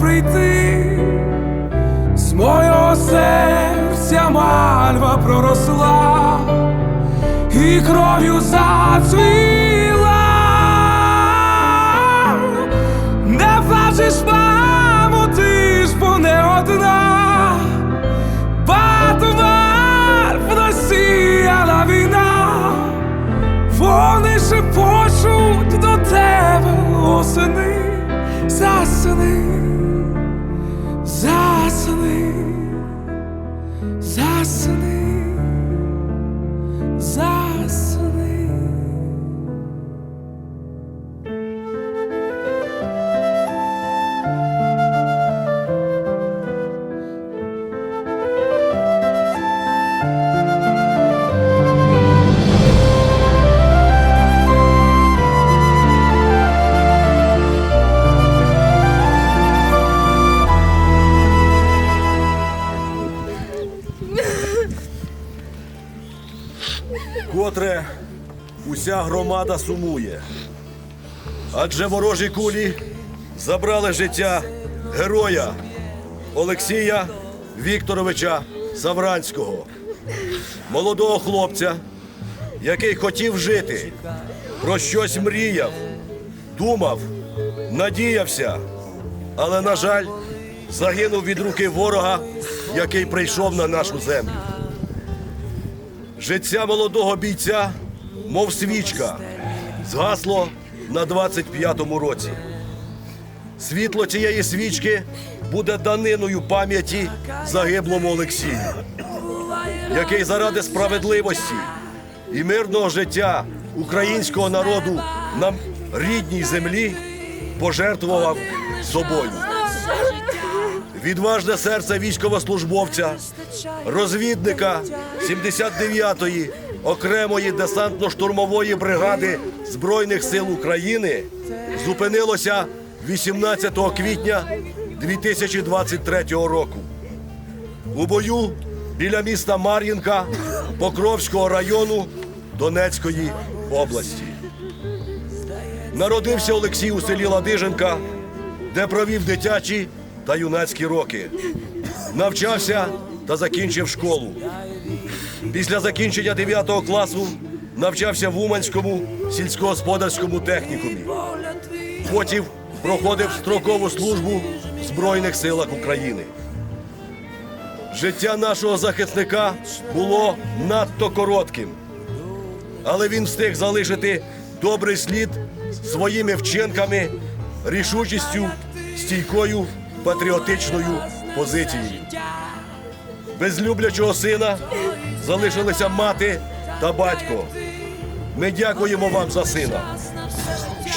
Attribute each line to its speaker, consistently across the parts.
Speaker 1: Прийти, з мого серця мальва проросла і кров'ю зацвіла. Не плачеш, мамо, ти ж бо не одна. Батумар просіяла війна, вони шепочуть до тебе осени, засни, засни,
Speaker 2: громада сумує. Адже ворожі кулі забрали життя героя Олексія Вікторовича Савранського, молодого хлопця, який хотів жити, про щось мріяв, думав, надіявся, але, на жаль, загинув від руки ворога, який прийшов на нашу землю. Життя молодого бійця, мов свічка, згасло на 25-му році. Світло цієї свічки буде даниною пам'яті загиблому Олексію, який заради справедливості і мирного життя українського народу на рідній землі пожертвував собою. Відважне серце військовослужбовця, розвідника 79-ї окремої десантно-штурмової бригади Збройних сил України зупинилося 18 квітня 2023 року. У бою біля міста Мар'їнка Покровського району Донецької області. Народився Олексій у селі Ладиженка, де провів дитячі та юнацькі роки. Навчався та закінчив школу. Після закінчення 9 класу навчався в Уманському сільськогосподарському технікумі. Потім проходив строкову службу в Збройних силах України. Життя нашого захисника було надто коротким, але він встиг залишити добрий слід своїми вчинками, рішучістю, стійкою патріотичною позицією. Без люблячого сина залишилися мати та батько. Ми дякуємо вам за сина.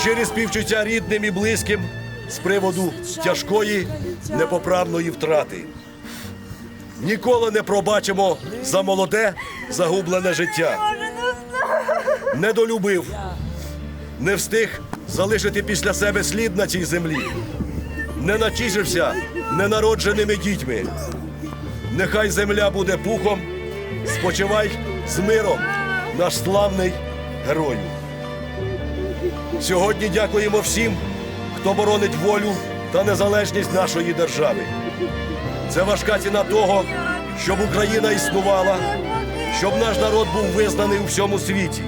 Speaker 2: Щирі співчуття рідним і близьким з приводу тяжкої непоправної втрати. Ніколи не пробачимо за молоде загублене життя. Недолюбив, не встиг залишити після себе слід на цій землі. Не натішився ненародженими дітьми. Нехай земля буде пухом, спочивай з миром, наш славний герою. Сьогодні дякуємо всім, хто боронить волю та незалежність нашої держави. Це важка ціна того, щоб Україна існувала, щоб наш народ був визнаний у всьому світі.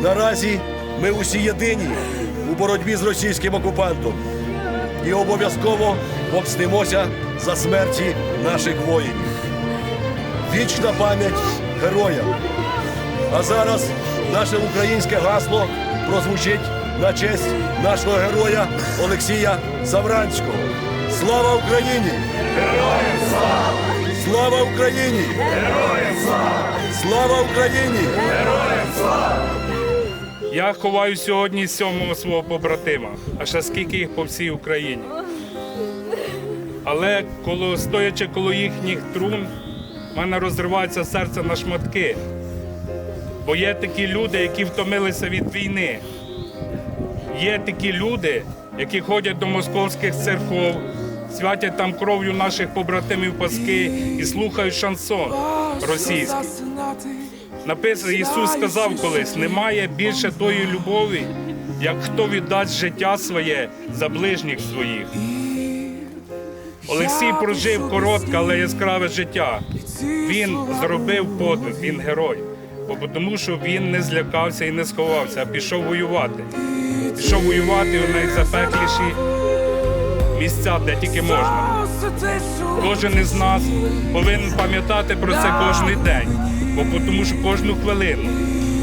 Speaker 2: Наразі ми усі єдині у боротьбі з російським окупантом і обов'язково помстимося за смерті наших воїнів. Вічна пам'ять героям. А зараз наше українське гасло прозвучить на честь нашого героя Олексія Савранського. Слава Україні! Героям слава! Слава Україні! Героям слава! Слава Україні!
Speaker 3: Я ховаю сьогодні сьомого свого побратима, а ще скільки їх по всій Україні. Але коло, стоячи коло їхніх трун, в мене розривається серце на шматки. Бо є такі люди, які втомилися від війни. Є такі люди, які ходять до московських церков, святять там кров'ю наших побратимів паски і слухають шансон російський. Написано, Ісус сказав колись: немає більше тої любові, як хто віддасть життя своє за ближніх своїх. Олексій прожив коротке, але яскраве життя. Він зробив подвиг, він герой. Бо тому, що він не злякався і не сховався, а пішов воювати. Пішов воювати у найзапекліші місця, де тільки можна. Кожен із нас повинен пам'ятати про це кожен день, бо тому що кожну хвилину.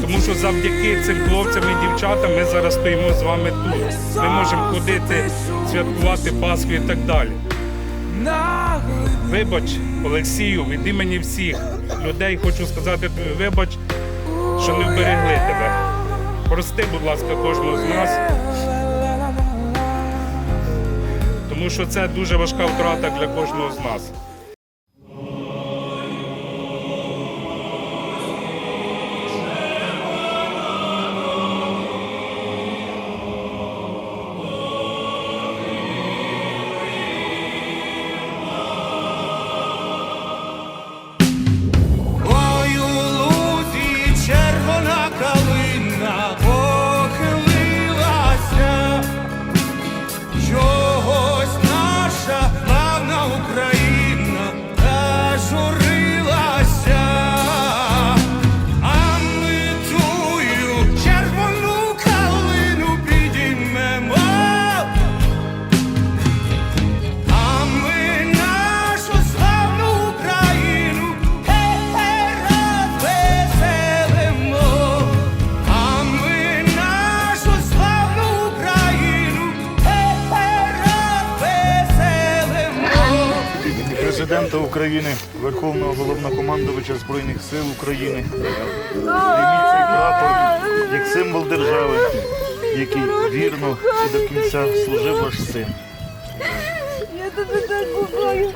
Speaker 3: Тому що завдяки цим хлопцям і дівчатам ми зараз стоїмо з вами тут. Ми можемо ходити, святкувати Пасху і так далі. Вибач, Олексію, від імені всіх людей хочу сказати тобі, вибач, що не вберегли тебе. Прости, будь ласка, кожного з нас, тому що це дуже важка втрата для кожного з нас.
Speaker 4: Президента України, Верховного головнокомандувача Збройних сил України. Прапор як символ держави, який вірно і до кінця служив ваш син.
Speaker 5: Я тебе так кохаю.